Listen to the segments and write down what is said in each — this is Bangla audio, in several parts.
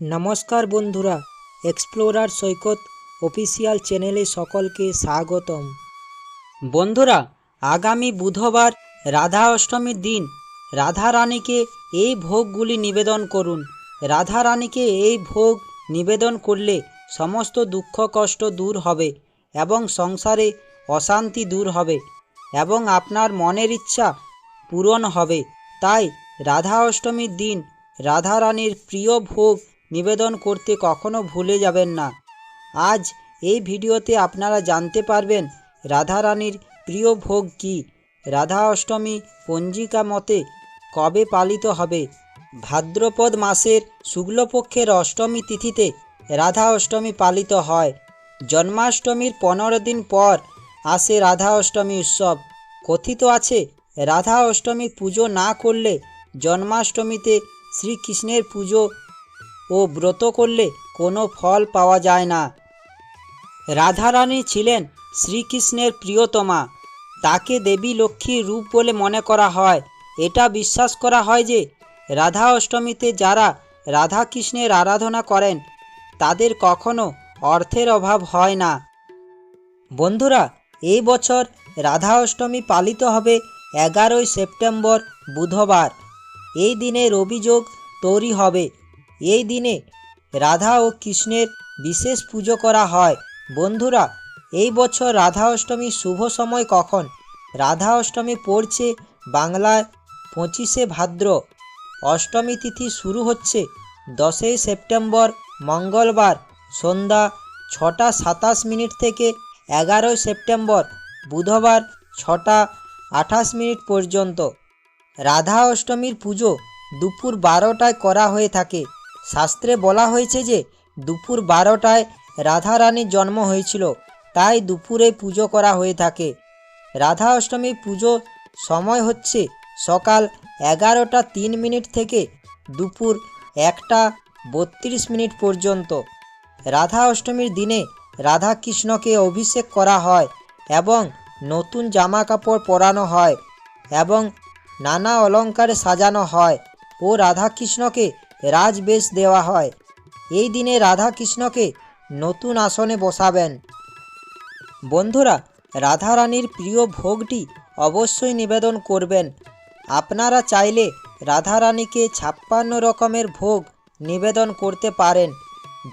নমস্কার বন্ধুরা এক্সপ্লোরার সৈকত অফিসিয়াল চ্যানেলে সকলকে স্বাগতম। বন্ধুরা, আগামী বুধবার রাধা অষ্টমীর দিন। রাধা রানীকে এই ভোগগুলি নিবেদন করুন। রাধা রানীকে এই ভোগ নিবেদন করলে সমস্ত দুঃখ কষ্ট দূর হবে এবং সংসারে অশান্তি দূর হবে এবং আপনার মনের ইচ্ছা পূরণ হবে। তাই রাধা অষ্টমীর দিন রাধা রানীর প্রিয় ভোগ নিবেদন করতে কখনো ভুলে যাবেন না। আজ এই ভিডিওতে আপনারা জানতে পারবেন রাধা রানীর প্রিয় ভোগ কি। রাধা অষ্টমী পঞ্জিকা মতে কবে পালিত হবে? ভাদ্রপদ মাসের শুক্লপক্ষের অষ্টমী তিথিতে রাধা অষ্টমী পালিত হয়। জন্মাষ্টমীর পনেরো দিন পর আসে রাধা অষ্টমী উৎসব। কথিত আছে, রাধা অষ্টমী পুজো না করলে জন্মাষ্টমীতে শ্রীকৃষ্ণের পুজো ও ব্রত করলে কোনো ফল পাওয়া যায় না। রাধারানী ছিলেন শ্রীকৃষ্ণের প্রিয়তমা। তাকে দেবী লক্ষ্মীর রূপ বলে মনে করা হয়। এটা বিশ্বাস করা হয় যে রাধা অষ্টমীতে যারা রাধা কৃষ্ণের আরাধনা করেন, তাদের কখনো অর্থের অভাব হয় না। বন্ধুরা এই বছর রাধা অষ্টমী পালিত হবে এগারোই সেপ্টেম্বর বুধবার। এই দিনে রবিযোগ তৈরি হবে। এই দিনে রাধা ও কৃষ্ণের বিশেষ পুজো করা হয়। বন্ধুরা, এই বছর রাধা অষ্টমীর শুভ সময় কখন? রাধা অষ্টমী পড়ছে বাংলায় পঁচিশে ভাদ্র। অষ্টমী তিথি শুরু হচ্ছে দশই সেপ্টেম্বর, মঙ্গলবার, সন্ধ্যা ছটা সাতাশ মিনিট থেকে এগারোই সেপ্টেম্বর, বুধবার ছটা আঠাশ মিনিট পর্যন্ত। রাধা অষ্টমীর পুজো দুপুর বারোটায় করা হয়ে থাকে। শাস্ত্রে বলা হয়েছে যে, দুপুর বারোটায় রাধা রানীর জন্ম হয়েছিল, তাই দুপুরে পুজো করা হয়ে থাকে। রাধা অষ্টমীর পুজো সময় হচ্ছে সকাল এগারোটা তিন মিনিট থেকে দুপুর একটা বত্রিশ মিনিট পর্যন্ত। রাধা অষ্টমীর দিনে রাধা কৃষ্ণকে অভিষেক করা হয় এবং নতুন জামা কাপড় পরানো হয় এবং নানা অলঙ্কারে সাজানো হয় ও রাধা কৃষ্ণকে রাজবেশ দেওয়া হয়। এই দিনে রাধা কৃষ্ণকে নতুন আসনে বসাবেন। বন্ধুরা রাধা রানীর প্রিয় ভোগটি অবশ্যই নিবেদন করবেন। আপনারা চাইলে রাধা রানীকে ছাপ্পান্ন রকমের ভোগ নিবেদন করতে পারেন।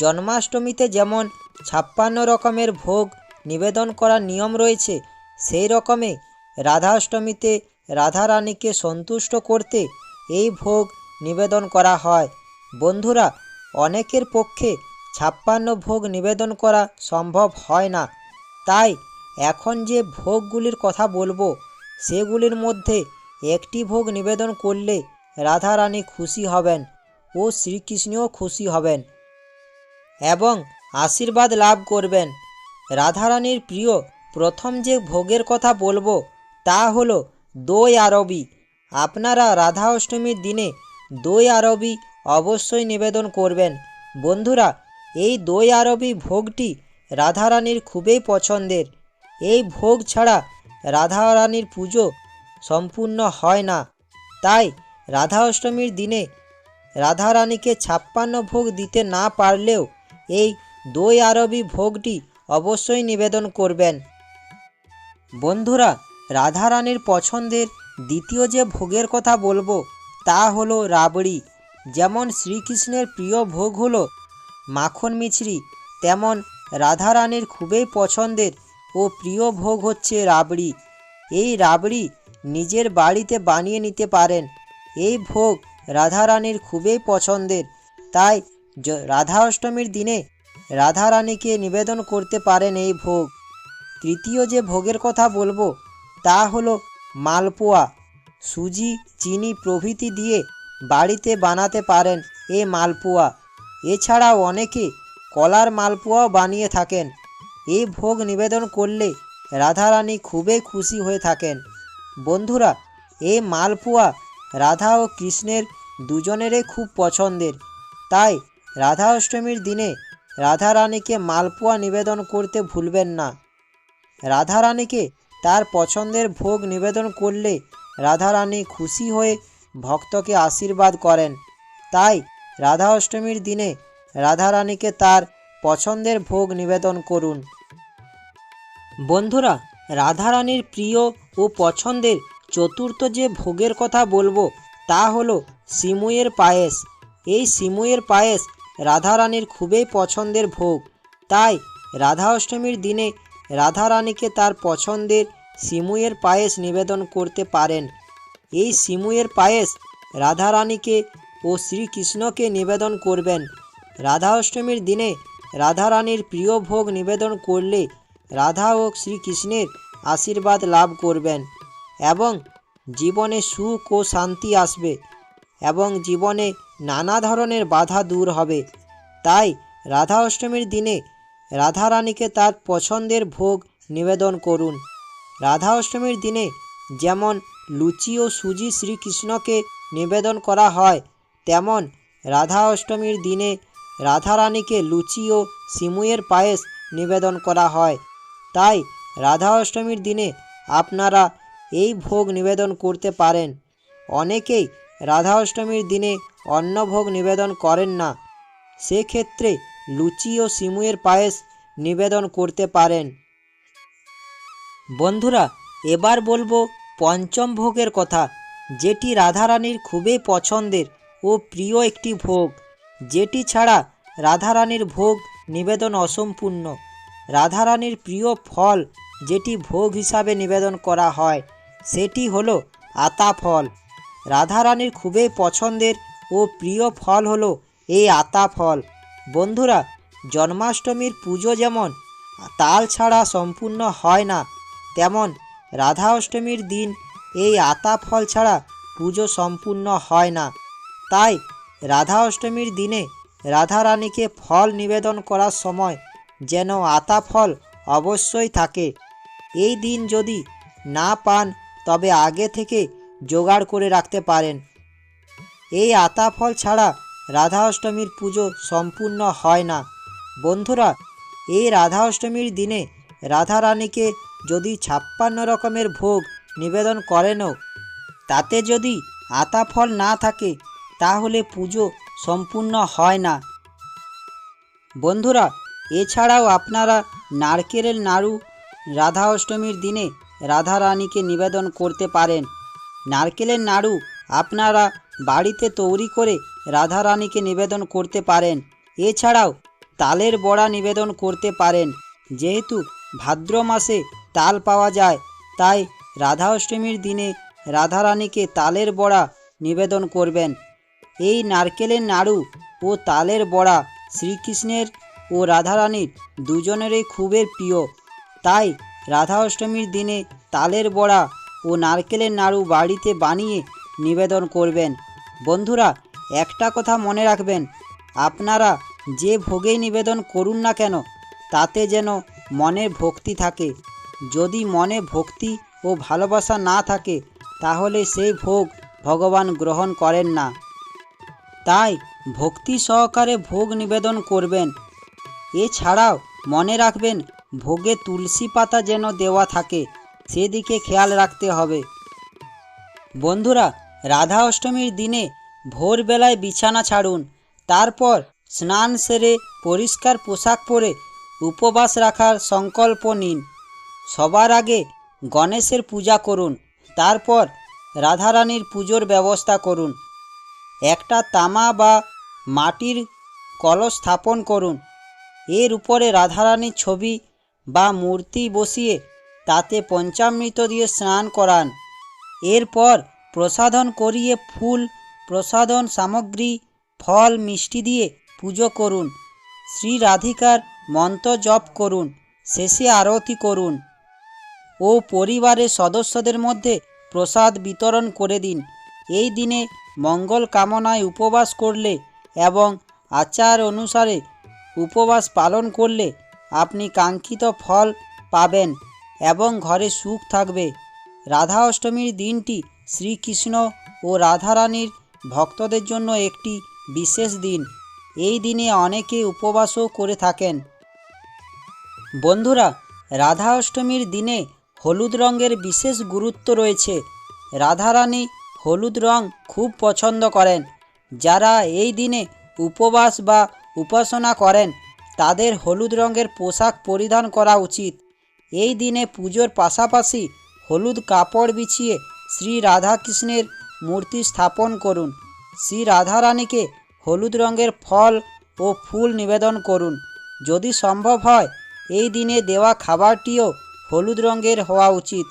জন্মাষ্টমীতে যেমন ছাপ্পান্ন রকমের ভোগ নিবেদন করার নিয়ম রয়েছে, সেই রকমে রাধাষ্টমীতে রাধা রানীকে সন্তুষ্ট করতে এই ভোগ নিবেদন করা হয়। বন্ধুরা, অনেকের পক্ষে ছাপ্পান্ন ভোগ নিবেদন করা সম্ভব হয় না। তাই এখন যে ভোগগুলির কথা বলব, সেগুলির মধ্যে একটি ভোগ নিবেদন করলে রাধা রানী খুশি হবেন ও শ্রীকৃষ্ণও খুশি হবেন এবং আশীর্বাদ লাভ করবেন। রাধারানীর প্রিয় প্রথম যে ভোগের কথা বলব, তা হলো দই আরবি। আপনারা রাধা অষ্টমীর দিনে দই আরবি অবশ্যই নিবেদন করবেন। বন্ধুরা, এই দই আরবি ভোগটি রাধারানীর খুবই পছন্দের। এই ভোগ ছাড়া রাধারানীর পুজো সম্পূর্ণ হয় না। তাই রাধা অষ্টমীর দিনে রাধারানীকে ছাপ্পান্ন ভোগ দিতে না পারলেও এই দই আরবি ভোগটি অবশ্যই নিবেদন করবেন। বন্ধুরা, রাধারানীর পছন্দের দ্বিতীয় যে ভোগের কথা বলব তা হলো রাবড়ি। যেমন শ্রীকৃষ্ণের প্রিয় ভোগ হলো মাখন মিছরি, তেমন রাধারানীর খুবই পছন্দের ও প্রিয় ভোগ হচ্ছে রাবড়ি। এই রাবড়ি নিজের বাড়িতে বানিয়ে নিতে পারেন। এই ভোগ রাধারানীর খুবই পছন্দের। তাই রাধা অষ্টমীর দিনে রাধারানীকে নিবেদন করতে পারেন এই ভোগ। তৃতীয় যে ভোগের কথা বলব, তা হলো মালপোয়া। সুজি, চিনি প্রভৃতি দিয়ে বাড়িতে বানাতে পারেন এই মালপোয়া। এছাড়াও অনেকে কলার মালপোয়াও বানিয়ে থাকেন। এই ভোগ নিবেদন করলে রাধারানী খুবই খুশি হয়ে থাকেন। বন্ধুরা এই মালপোয়া রাধা ও কৃষ্ণের দুজনেরই খুব পছন্দের। তাই রাধা অষ্টমীর দিনে রাধারানীকে মালপোয়া নিবেদন করতে ভুলবেন না। রাধারানীকে তার পছন্দের ভোগ নিবেদন করলে রাধারানী খুশি হয়ে ভক্তকে আশীর্বাদ করেন। তাই রাধা অষ্টমীর দিনে রাধারানীকে তার পছন্দের ভোগ নিবেদন করুন। বন্ধুরা, রাধারানীর প্রিয় ও পছন্দের চতুর্থ যে ভোগের কথা বলব, তা হলো সিমুয়ের পায়েস। এই সিমুয়ের পায়েস রাধারানীর খুবই পছন্দের ভোগ। তাই রাধা অষ্টমীর দিনে রাধারানীকে তার পছন্দের সিমুয়ের পায়েস নিবেদন করতে পারেন। এই সিমুয়ের পায়েস রাধারানীকে ও শ্রীকৃষ্ণকে নিবেদন করবেন। রাধা অষ্টমীর দিনে রাধারানীর প্রিয় ভোগ নিবেদন করলে রাধা ও শ্রীকৃষ্ণের আশীর্বাদ লাভ করবেন এবং জীবনে সুখ ও শান্তি আসবে এবং জীবনে নানা ধরনের বাধা দূর হবে। তাই রাধা অষ্টমীর দিনে রাধারানীকে তার পছন্দের ভোগ নিবেদন করুন। রাধা অষ্টমীর দিনে যেমন লুচি ও সুজি শ্রীকৃষ্ণকে নিবেদন করা হয়, তেমন রাধা অষ্টমীর দিনে রাধারানীকে লুচি ও সিমুয়ের পায়েস নিবেদন করা হয়। তাই রাধা অষ্টমীর দিনে আপনারা এই ভোগ নিবেদন করতে পারেন। অনেকেই রাধা অষ্টমীর দিনে অন্ন ভোগ নিবেদন করেন না। সেক্ষেত্রে লুচি ও সিমুয়ের পায়েস নিবেদন করতে পারেন। বন্ধুরা, এবার বলব পঞ্চম ভোগের কথা, যেটি রাধারানীর খুবই পছন্দের ও প্রিয় একটি ভোগ। যেটি ছাড়া রাধারানীর ভোগ নিবেদন অসম্পূর্ণ। রাধারানীর প্রিয় ফল যেটি ভোগ হিসাবে নিবেদন করা হয়, সেটি হলো আতা ফল। রাধারানীর খুবই পছন্দের ও প্রিয় ফল হলো এই আতা ফল। বন্ধুরা, জন্মাষ্টমীর পুজো যেমন, তাল ছাড়া সম্পূর্ণ হয় না তেমন রাধা অষ্টমীর দিন এই আতা ফল ছাড়া পুজো সম্পূর্ণ হয় না। তাই রাধা অষ্টমীর দিনে রাধারানীকে ফল নিবেদন করার সময় যেন আতা ফল অবশ্যই থাকে। এই দিন যদি না পান, তবে আগে থেকে জোগাড় করে রাখতে পারেন। এই আতা ফল ছাড়া রাধা অষ্টমীর পুজো সম্পূর্ণ হয় না। বন্ধুরা, এই রাধা অষ্টমীর দিনে রাধারানীকে যদি ছাপ্পান্ন রকমের ভোগ নিবেদন করেনও, তাতে যদি আতা ফল না থাকে, তাহলে পুজো সম্পূর্ণ হয় না। বন্ধুরা, এছাড়াও আপনারা নারকেলের নাড়ু রাধা অষ্টমীর দিনে রাধা রানীকে নিবেদন করতে পারেন। নারকেলের নাড়ু আপনারা বাড়িতে তৈরি করে রাধা রানীকে নিবেদন করতে পারেন। এছাড়াও তালের বড়া নিবেদন করতে পারেন। যেহেতু ভাদ্র মাসে তাল পাওয়া যায়। তাই রাধা অষ্টমীর দিনে রাধারানীকে তালের বড়া নিবেদন করবেন। এই নারকেলের নাড়ু ও তালের বড়া শ্রীকৃষ্ণের ও রাধারানীর দুজনেরই খুবই প্রিয়। তাই রাধা অষ্টমীর দিনে তালের বড়া ও নারকেলের নাড়ু বাড়িতে বানিয়ে নিবেদন করবেন। বন্ধুরা, একটা কথা মনে রাখবেন, আপনারা যে ভোগেই নিবেদন করুন না কেন, তাতে যেন মনে ভক্তি থাকে। যদি মনে ভক্তি ও ভালোবাসা না থাকে, তাহলে সেই ভোগ ভগবান গ্রহণ করেন না। তাই ভক্তি সহকারে ভোগ নিবেদন করবেন। এছাড়াও মনে রাখবেন, ভোগে তুলসী পাতা যেন দেওয়া থাকে, সেদিকে খেয়াল রাখতে হবে। বন্ধুরা, রাধা অষ্টমীর দিনে ভোরবেলায় বিছানা ছাড়ুন, তারপর স্নান সেরে পরিষ্কার পোশাক পরে উপবাস রাখার সংকল্প নিন। সবার আগে গণেশের পূজা করুন, তারপর রাধারানীর পুজোর ব্যবস্থা করুন। একটা তামা বা মাটির কলস স্থাপন করুন। এর উপরে রাধারানীর ছবি বা মূর্তি বসিয়ে তাতে পঞ্চামৃত দিয়ে স্নান করান। এরপর প্রসাধন করিয়ে ফুল, প্রসাধন সামগ্রী, ফল, মিষ্টি দিয়ে পুজো করুন। শ্রী রাধিকার মন্ত্র জপ করুন, শেষে আরতি করুন। ও পরিবারের সদস্যদের মধ্যে প্রসাদ বিতরণ করে দিন। এই দিনে মঙ্গল কামনায় উপবাস করলে এবং আচার অনুসারে উপবাস পালন করলে আপনি কাঙ্ক্ষিত ফল পাবেন এবং ঘরে সুখ থাকবে। রাধা অষ্টমীর দিনটি শ্রীকৃষ্ণ ও রাধারানীর ভক্তদের জন্য একটি বিশেষ দিন। এই দিনে অনেকে উপবাসও করে থাকেন। বন্ধুরা, রাধা অষ্টমীর দিনে হলুদ রঙের বিশেষ গুরুত্ব রয়েছে। রাধারানী হলুদ রং খুব পছন্দ করেন। যারা এই দিনে উপবাস বা উপাসনা করেন, তাদের হলুদ রঙের পোশাক পরিধান করা উচিত। এই দিনে পুজোর পাশাপাশি হলুদ কাপড় বিছিয়ে শ্রী রাধাকৃষ্ণের মূর্তি স্থাপন করুন। শ্রী রাধারানীকে হলুদ রঙের ফল ও ফুল নিবেদন করুন। যদি সম্ভব হয়, এই দিনে দেওয়া খাবারটিও হলুদ রঙের হওয়া উচিত।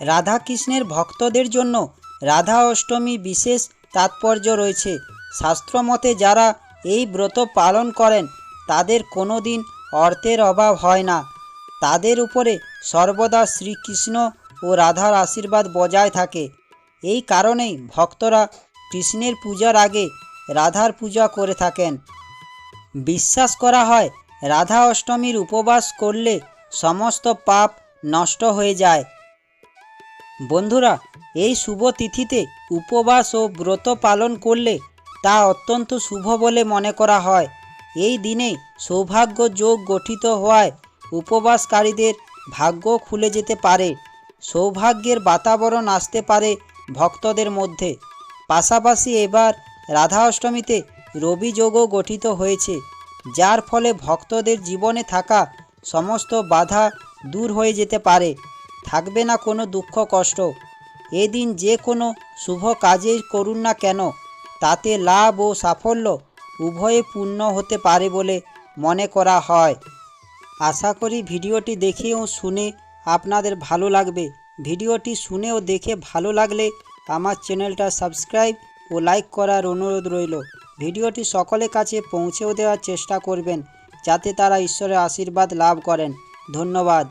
রাধাকৃষ্ণের ভক্তদের জন্য রাধা অষ্টমী বিশেষ তাৎপর্য রয়েছে। শাস্ত্রমতে যারা এই ব্রত পালন করেন, তাদের কোনো দিন অর্থের অভাব হয় না। তাদের উপরে সর্বদা শ্রীকৃষ্ণ ও রাধার আশীর্বাদ বজায় থাকে। এই কারণেই ভক্তরা কৃষ্ণের পূজার আগে রাধার পূজা করে থাকেন। বিশ্বাস করা হয়, রাধা অষ্টমীর উপবাস করলে সমস্ত পাপ নষ্ট হয়ে যায়। বন্ধুরা, এই শুভ তিথিতে উপবাস ও ব্রত পালন করলে তা অত্যন্ত শুভ বলে মনে করা হয়। এই দিনে সৌভাগ্য যোগ গঠিত হওয়ায় উপবাসকারীদের ভাগ্য খুলে যেতে পারে। সৌভাগ্যের বাতাবরণ আসতে পারে ভক্তদের মধ্যে। পাশাপাশি এবার রাধা অষ্টমীতে রবি যোগও গঠিত হয়েছে, যার ফলে ভক্তদের জীবনে থাকা সমস্ত বাধা দূর হয়ে যেতে পারে। থাকবে না কোনো দুঃখ, কষ্ট। এদিন যে কোনো শুভ কাজেই করুন না কেন, তাতে লাভ ও সাফল্য উভয়ে পূর্ণ হতে পারে বলে মনে করা হয়। আশা করি ভিডিওটি দেখে ও শুনে আপনাদের ভালো লাগবে। ভিডিওটি শুনে ও দেখে ভালো লাগলে আমার চ্যানেলটা সাবস্ক্রাইব ও লাইক করার অনুরোধ রইল। ভিডিওটি সকলের কাছে পৌঁছেও দেওয়ার চেষ্টা করবেন, যাতে তারা ঈশ্বরের আশীর্বাদ লাভ করেন। ধন্যবাদ।